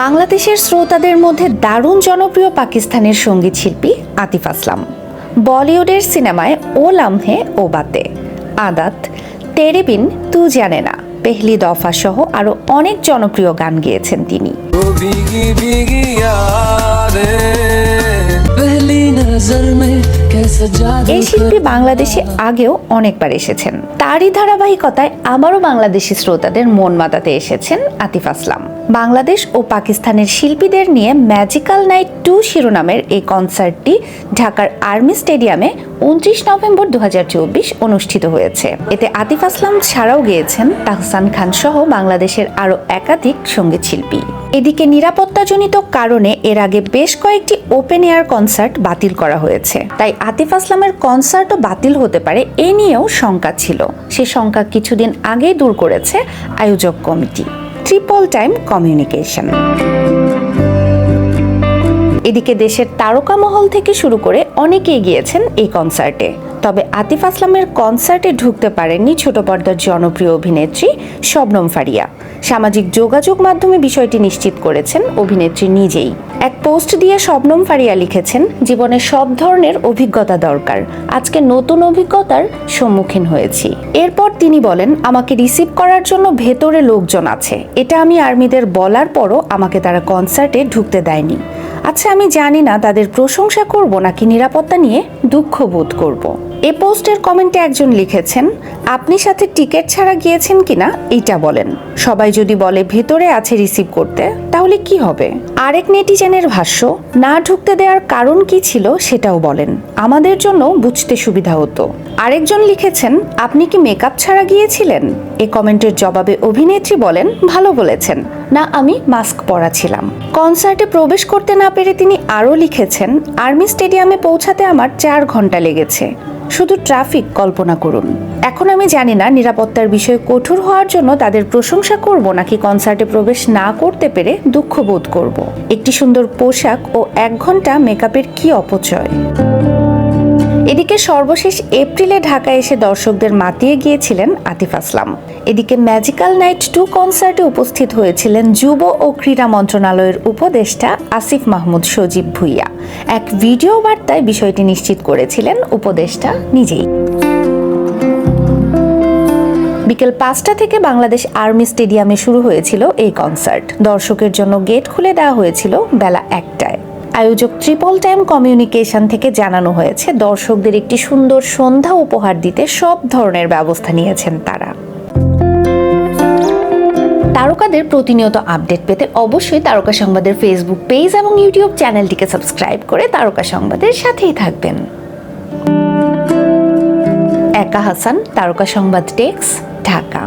বাংলাদেশের শ্রোতাদের মধ্যে দারুণ জনপ্রিয় পাকিস্তানের সংগীত শিল্পী আতিফ আসলাম। বলিউডের সিনেমায় ও লামহে ও বাতে আদাত তেরে বিন তু জানে না। পেহলি দফা সহ আরও অনেক জনপ্রিয় গান গেয়েছেন তিনি। পেহলি নজর মে এই শিল্পী বাংলাদেশে আগেও অনেকবার এসেছেন। তারই ধারাবাহিকতায় আবারও বাংলাদেশি শ্রোতাদের মন মাতাতে এসেছেন আতিফ আসলাম। বাংলাদেশ ও পাকিস্তানের শিল্পীদের নিয়ে ম্যাজিক্যাল নাইট টু শিরোনামের এই কনসার্টটি ঢাকার আর্মি স্টেডিয়ামে উনত্রিশ নভেম্বর দু হাজার চব্বিশ অনুষ্ঠিত হয়েছে। এতে আতিফ আসলাম ছাড়াও গেয়েছেন তাহসান খান সহ বাংলাদেশের আরও একাধিক সংগীত শিল্পী। এদিকে নিরাপত্তাজনিত কারণে এর আগে বেশ কয়েকটি ওপেন এয়ার কনসার্ট বাতিল করা হয়েছে। তাই আতিফ আসলামের কনসার্টও বাতিল হতে পারে এ নিয়েও শঙ্কা ছিল। সে শঙ্কা কিছুদিন আগেই দূর করেছে আয়োজক কমিটি। ট্রিপল টাইম কমিউনিকেশন এদিকে দেশের তারকা মহল থেকে শুরু করে অনেকেই গিয়েছেন এই কনসার্টে তবে আতিফ আসলামের কনসার্টে ঢুকতে পারেননি ছোট পর্দার জনপ্রিয় অভিনেত্রী শবনম ফারিয়া। সামাজিক যোগাযোগ মাধ্যমে বিষয়টি নিশ্চিত করেছেন অভিনেত্রী নিজেই। এক পোস্ট দিয়ে শবনম ফারিয়া লিখেছেন, জীবনে সব ধরনের অভিজ্ঞতা দরকার। আজকে নতুন অভিজ্ঞতার সম্মুখীন হয়েছি। এরপর তিনি বলেন, আমাকে রিসিভ করার জন্য ভেতরে লোকজন আছে। এটা আমি আর্মিদের বলার পরও আমাকে তারা কনসার্টে ঢুকতে দেয়নি। আচ্ছা আমি জানি না তাদের প্রশংসা করব নাকি নিরাপত্তা নিয়ে দুঃখ বোধ করব। এ পোস্টের কমেন্টে একজন লিখেছেন, আপনি সাথে টিকিট ছাড়া গিয়েছেন কিনা, এইটা বলেন। সবাই যদি বলে ভেতরে আছে রিসিভ করতে, তাহলে কি হবে? আরেক নেটিজেনের ভাষ্য, না ঢুকতে দেওয়ার কারণ কি ছিল সেটাও বলেন। আমাদের জন্য বুঝতে সুবিধা হতো। আরেকজন লিখেছেন, আপনি কি মেকআপ ছাড়া গিয়েছিলেন? এ কমেন্টের জবাবে অভিনেত্রী বলেন, ভালো বলেছেন। না, আমি মাস্ক পরা ছিলাম। কনসার্টে প্রবেশ করতে না পেরে তিনি আরও লিখেছেন, আর্মি স্টেডিয়ামে পৌঁছাতে আমার চার ঘণ্টা লেগেছে। শুধু ট্রাফিক কল্পনা করুন। এখন আমি জানি না নিরাপত্তার বিষয়ে কঠোর হওয়ার জন্য তাদের প্রশংসা করব নাকি কনসার্টে প্রবেশ না করতে পেরে দুঃখ বোধ করব। একটি সুন্দর পোশাক ও এক ঘণ্টা মেকআপের কি অপচয়? এদিকে সর্বশেষ এপ্রিলে ঢাকায় এসে দর্শকদের মাতিয়ে গিয়েছিলেন আতিফ আসলাম। এদিকে ম্যাজিক্যাল নাইট টু কনসার্টে উপস্থিত হয়েছিলেন যুব ও ক্রীড়া মন্ত্রণালয়ের উপদেষ্টা আসিফ মাহমুদ সজীব ভুইয়া। এক ভিডিও বার্তায় বিষয়টি নিশ্চিত করেছিলেন উপদেষ্টা নিজেই। বিকেল পাঁচটা থেকে বাংলাদেশ আর্মি স্টেডিয়ামে শুরু হয়েছিল এই কনসার্ট। দর্শকের জন্য গেট খুলে দেওয়া হয়েছিল বেলা একটায়। আয়োজক ট্রিপল টাইম কমিউনিকেশন থেকে জানানো হয়েছে, দর্শকদের একটি সুন্দর সন্ধ্যা উপহার দিতে সব ধরনের ব্যবস্থা নিয়েছেন তারা। তারকাদের প্রতিনিয়ত আপডেট পেতে অবশ্যই তারকা সংবাদের ফেসবুক পেজ এবং ইউটিউব চ্যানেলটিকে সাবস্ক্রাইব করে তারকা সংবাদের সাথেই থাকবেন। একা হাসান, তারকা সংবাদ টেক্স ঢাকা।